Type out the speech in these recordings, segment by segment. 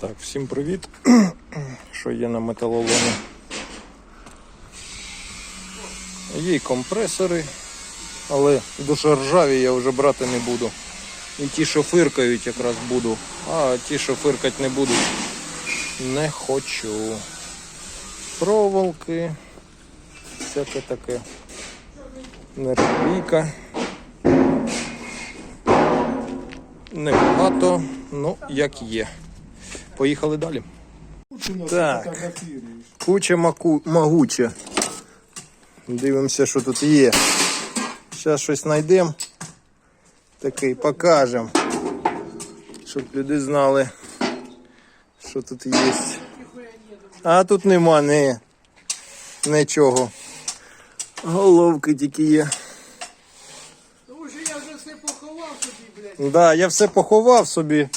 Так, всім привіт. Що є на металоломі? Є й компресори, але дуже ржаві я вже брати не буду. І ті, що фиркають, якраз буду, а ті, що фиркать не будуть, не хочу. Проволоки, всяке таке. Нержавійка. Небагато, ну як є. Поїхали далі. Так. Куча маку... магуча. Дивимося, що тут є. Зараз щось знайдемо. Такий покажемо. Щоб люди знали, що тут є. А тут нема ні, нічого. Головки тільки є. Тому що я вже все поховав собі, блядь. Да, я все поховав собі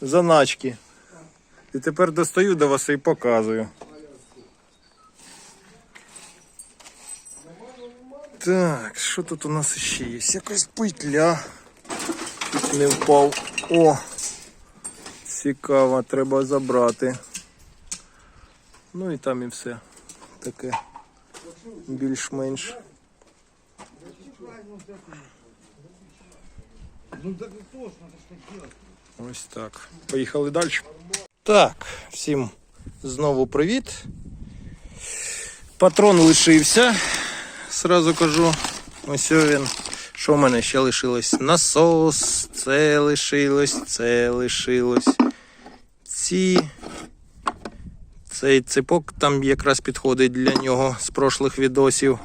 заначки. І тепер достаю до вас і показую. Так, що тут у нас ще є? Якась петля. Тут не впав. О! Цікаво, треба забрати. Ну і там і все. Таке більш-менш. Ось так. Поїхали далі. Так, всім знову привіт. Патрон лишився. Сразу кажу. Ось він. Що в мене ще лишилось? Насос, це лишилось, це лишилось. Ці. Цей ципок там якраз підходить для нього з прошлих відосів.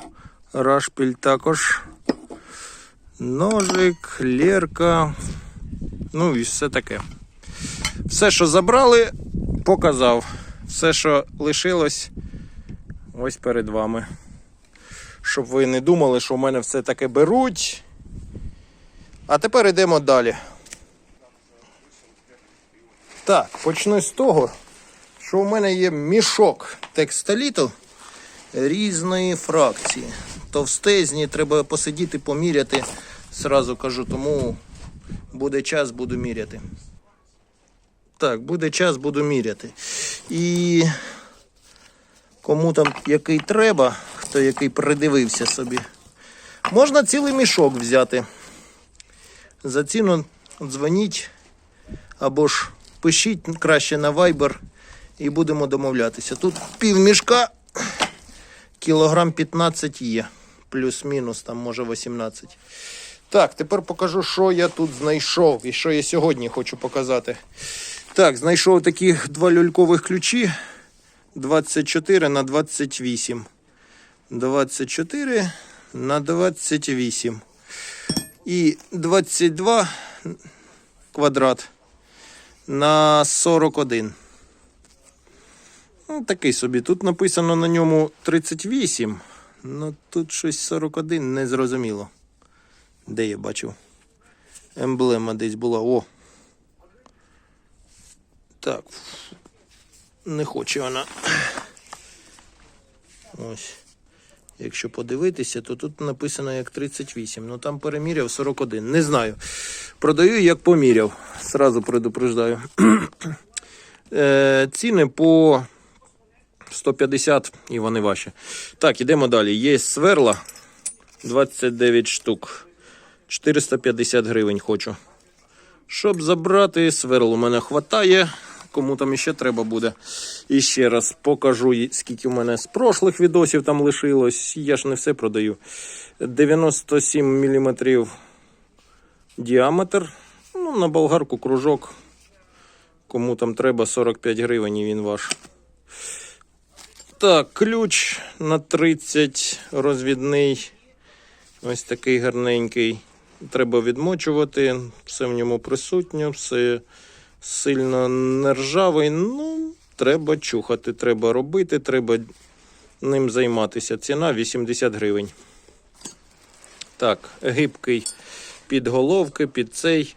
Рашпіль також. Ножик, лірка. Ну і все таке. Все, що забрали, показав. Все, що лишилось, ось перед вами. Щоб ви не думали, що в мене все таке беруть. А тепер йдемо далі. Так, почну з того, що у мене є мішок текстоліту різної фракції. Товстезні, треба посидіти, поміряти. Сразу кажу, тому буде час, буду міряти. Так, буде час, буду міряти. І кому там який треба, хто який придивився собі, можна цілий мішок взяти. За ціну дзвоніть або ж пишіть краще на Viber і будемо домовлятися. Тут пів мішка, кілограм 15 є, плюс-мінус, там може 18. Так, тепер покажу, що я тут знайшов і що я сьогодні хочу показати. Так, знайшов такі два люлькових ключі 24 на 28. 24 на 28. І 22 квадрат на 41. Ну, такий собі. Тут написано на ньому 38. Ну тут щось 41 не зрозуміло. Де я бачив? Емблема десь була. О. Так. Не хоче вона. Ось. Якщо подивитися, то тут написано як 38. Ну там переміряв 41. Не знаю. Продаю як поміряв. Сразу предупреждаю. е, ціни по 150 і вони ваші. Так, ідемо далі. Є сверла 29 штук. 450 гривень хочу. Щоб забрати сверло, у мене хватає. Кому там іще треба буде. І ще раз покажу, скільки в мене з прошлих відосів там лишилось. Я ж не все продаю. 97 мм діаметр. Ну, на болгарку кружок. Кому там треба 45 гривень і він ваш. Так, ключ на 30 розвідний. Ось такий гарненький. Треба відмочувати, все в ньому присутнє, все сильно нержавий. Ну, треба чухати, треба робити, треба ним займатися. Ціна 80 гривень. Так, гибкий під головки, під цей.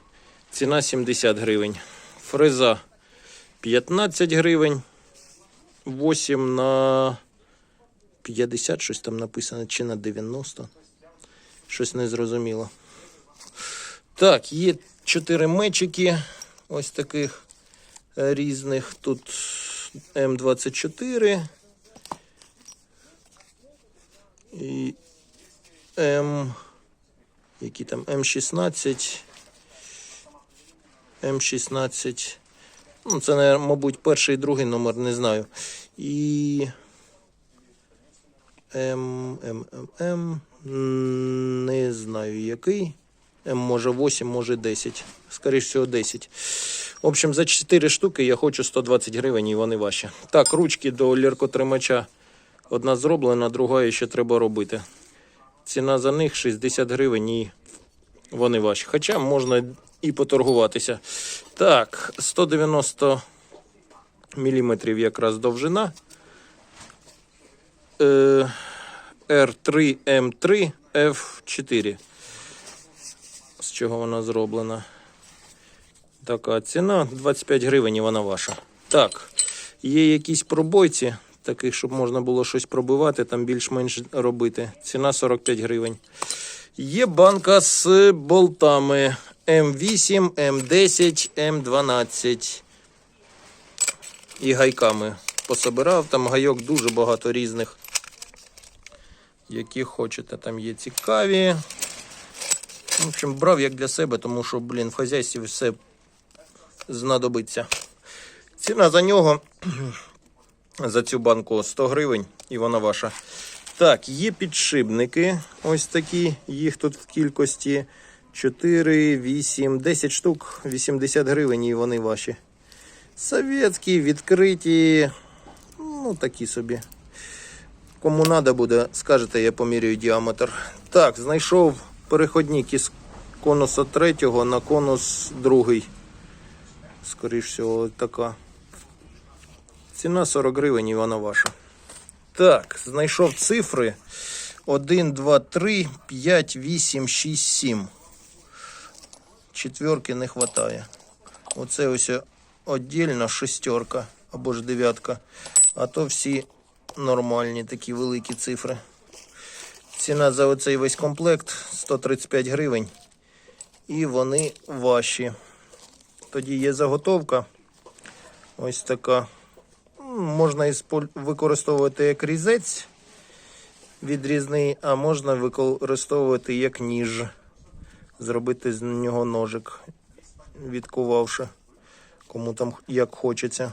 Ціна 70 гривень. Фреза 15 гривень. 8 на 50, щось там написано, чи на 90. Щось не зрозуміло. Так, є чотири мечики ось таких е, різних. Тут М24 і М. Які там М16. М16. Ну, це, мабуть, перший і другий номер, не знаю. І. М, М, М, М. Не знаю який. Може 8, може 10. Скоріше всього 10. В общем, за 4 штуки я хочу 120 гривень і вони ваші. Так, ручки до ліркотримача. Одна зроблена, друга ще треба робити. Ціна за них 60 гривень і вони ваші. Хоча можна і поторгуватися. Так, 190 мм якраз довжина. Е, R3M3 F4. З чого вона зроблена? Така ціна 25 гривень і вона ваша. Так, є якісь пробойці, таких, щоб можна було щось пробивати, там більш-менш робити. Ціна 45 гривень. Є банка з болтами М8, М10, М12 і гайками. Пособирав, там гайок дуже багато різних. Які хочете, там є цікаві. В общем, брав як для себе, тому що, блін, в хазяйстві все знадобиться. Ціна за нього за цю банку 100 гривень і вона ваша. Так, є підшипники. Ось такі. Їх тут в кількості 4, 8, 10 штук, 80 гривень і вони ваші. Совєтські, відкриті. Ну, такі собі. Кому треба буде, скажете, я поміряю діаметр. Так, знайшов переходник із конуса третього на конус другий. Скоріше всього, така. Ціна 40 гривень і вона ваша. Так, знайшов цифри 1, 2, 3, 5, 8, 6, 7. Четверки не вистачає. Оце ось віддільно шестерка або ж дев'ятка. А то всі нормальні такі великі цифри. Ціна за оцей весь комплект 135 гривень. І вони ваші. Тоді є заготовка. Ось така. Можна використовувати як різець відрізний, а можна використовувати як ніж. Зробити з нього ножик, відкувавши, кому там як хочеться.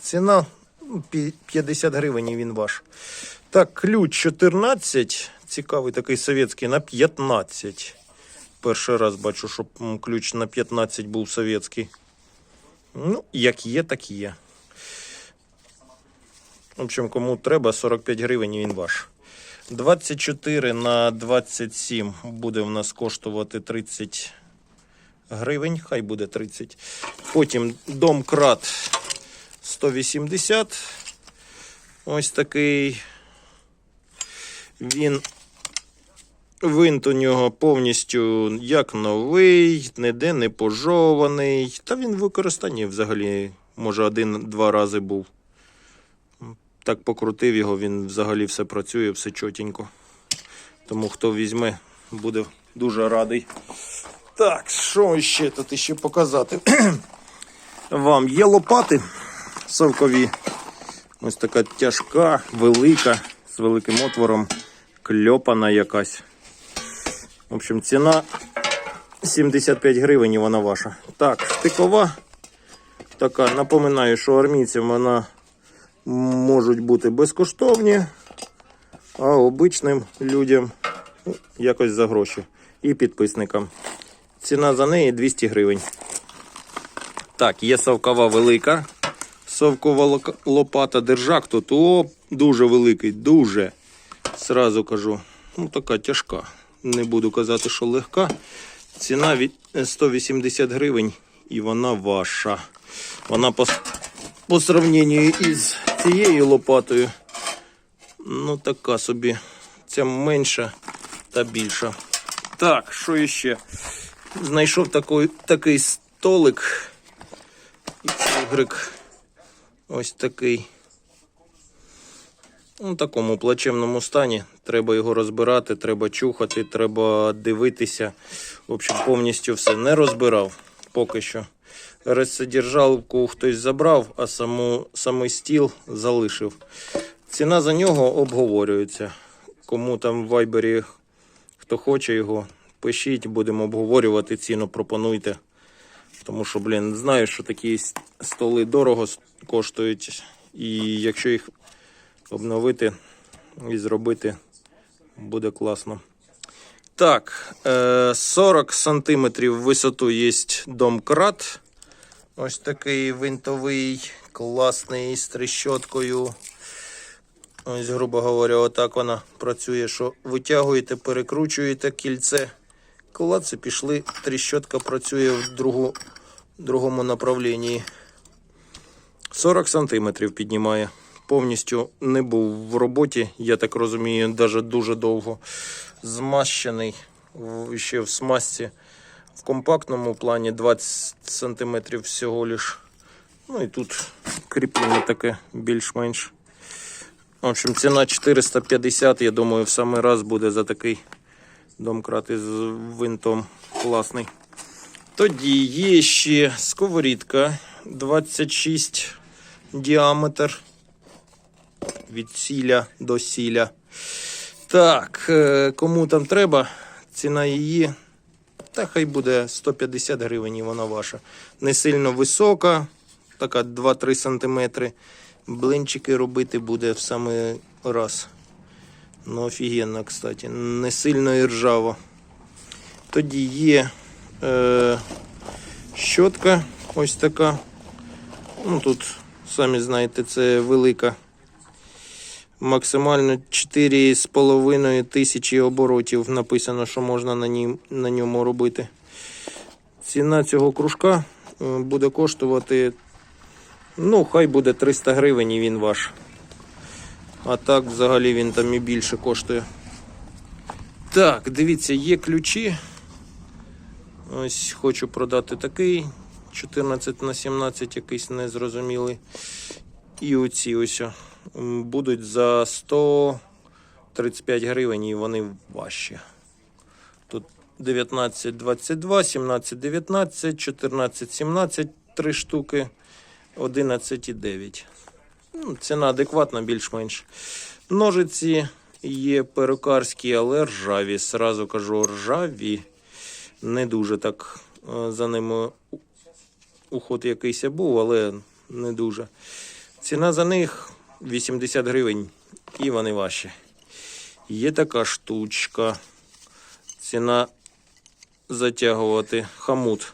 Ціна ну, 50 гривень і він ваш. Так, ключ 14. Цікавий такий совєтський на 15. Перший раз бачу, щоб ключ на 15 був совєтський. Ну, як є, так є. В общем, кому треба, 45 гривень він ваш. 24 на 27 буде в нас коштувати 30 гривень. Хай буде 30. Потім домкрат 180. Ось такий. Він Винт у нього повністю як новий, ніде не пожований. Та він в використанні взагалі, може, один-два рази був. Так покрутив його, він взагалі все працює, все чотенько. Тому хто візьме, буде дуже радий. Так, що ще тут ще показати? Вам є лопати совкові. Ось така тяжка, велика, з великим отвором, кльопана якась. В общем, ціна 75 гривень і вона ваша. Так, штикова. Така, напоминаю, що армійцям вона можуть бути безкоштовні, а обичним людям ну, якось за гроші. І підписникам. Ціна за неї 200 гривень. Так, є совкова велика. Совкова лопата держак тут. О, дуже великий, дуже. Сразу кажу. Ну, така тяжка. Не буду казати, що легка. Ціна від 180 гривень і вона ваша. Вона по, по сравненню із цією лопатою. Ну, така собі. Ця менша та більша. Так, що іще? Знайшов такий, такий столик. Y. Ось такий. У такому плачевному стані. Треба його розбирати, треба чухати, треба дивитися. В общем, повністю все не розбирав поки що. розсодержалку хтось забрав, а саму, самий стіл залишив. Ціна за нього обговорюється. Кому там в вайбері, хто хоче його, пишіть, будемо обговорювати ціну, пропонуйте. Тому що, блін, знаю, що такі столи дорого коштують. І якщо їх обновити і зробити, буде класно. Так, е, 40 сантиметрів в висоту є домкрат. Ось такий винтовий, класний з трещоткою. Ось, грубо говоря, отак вона працює, що витягуєте, перекручуєте кільце. Клац і пішли. Трещотка працює в другу, другому направлінні. 40 сантиметрів піднімає. Повністю не був в роботі, я так розумію, навіть дуже довго. Змащений ще в смазці. В компактному плані 20 сантиметрів всього лиш. Ну і тут кріплення таке більш-менш. В общем, ціна 450, я думаю, в самий раз буде за такий домкрат із винтом класний. Тоді є ще сковорідка 26 діаметр від сіля до сіля. Так, е, кому там треба, ціна її. Та хай буде 150 гривень, і вона ваша. Не сильно висока, така 2-3 сантиметри. Блинчики робити буде в самий раз. Ну, офігенно, кстати. Не сильно і ржаво. Тоді є е, щотка ось така. Ну, тут, самі знаєте, це велика. Максимально 4,5 тисячі оборотів написано, що можна на, ній, на ньому робити. Ціна цього кружка е, буде коштувати, ну, хай буде 300 гривень і він ваш. А так взагалі він там і більше коштує. Так, дивіться, є ключі. Ось хочу продати такий 14 на 17, якийсь незрозумілий. І оці ось будуть за 135 гривень і вони важчі. Тут 19, 22, 17, 19, 14, 17, 3 штуки, 11 і 9. Ну, Ціна адекватна, більш-менш. Ножиці є перукарські, але ржаві. Сразу кажу, ржаві. Не дуже так е, за ними уход якийсь був, але не дуже. Ціна за них 80 гривень і вони ваші. Є така штучка. Ціна затягувати хамут.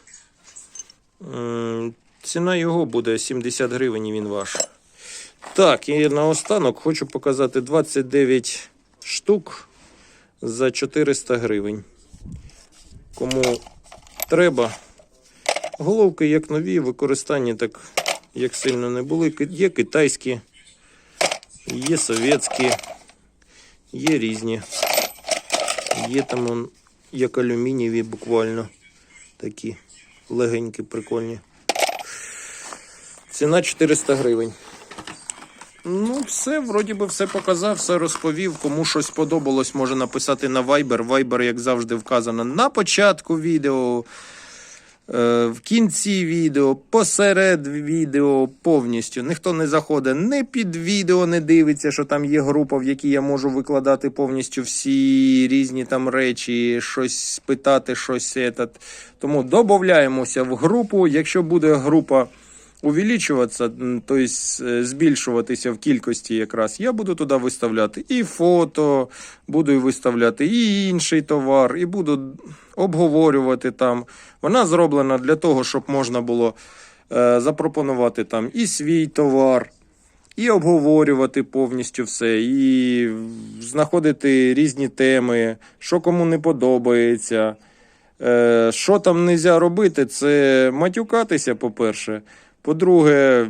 Ціна його буде 70 гривень і він ваш. Так, і наостанок хочу показати 29 штук за 400 гривень. Кому треба. Головки як нові, використання так як сильно не були. Є китайські, є совєтські, є різні. Є там он, як алюмінієві буквально такі легенькі, прикольні. Ціна 400 гривень. Ну, все, вроді би, все показав, все розповів. Кому щось подобалось, може написати на Viber. Viber, як завжди, вказано на початку відео, в кінці відео, посеред відео, повністю. Ніхто не заходить не під відео, не дивиться, що там є група, в якій я можу викладати повністю всі різні там речі, щось спитати, щось. етат. Тому додаємося в групу. Якщо буде група увеличуватися, тобто збільшуватися в кількості якраз, я буду туди виставляти і фото, буду виставляти і інший товар, і буду обговорювати там. Вона зроблена для того, щоб можна було е, запропонувати там і свій товар, і обговорювати повністю все, і знаходити різні теми, що кому не подобається. Е, Що там не можна робити, це матюкатися, по-перше. По-друге,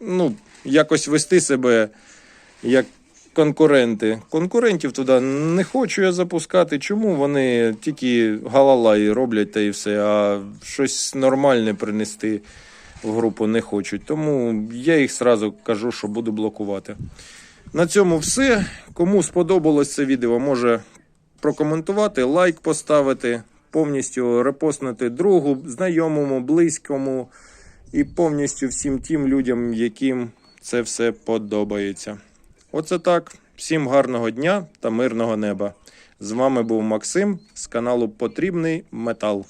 ну, якось вести себе як конкуренти. Конкурентів туди не хочу я запускати. Чому вони тільки галалаї роблять та і все, а щось нормальне принести в групу не хочуть. Тому я їх сразу кажу, що буду блокувати. На цьому все. Кому сподобалось це відео, може прокоментувати, лайк поставити, повністю репостнути другу, знайомому, близькому і повністю всім тим людям, яким це все подобається. Оце так. Всім гарного дня та мирного неба. З вами був Максим з каналу Потрібний Метал.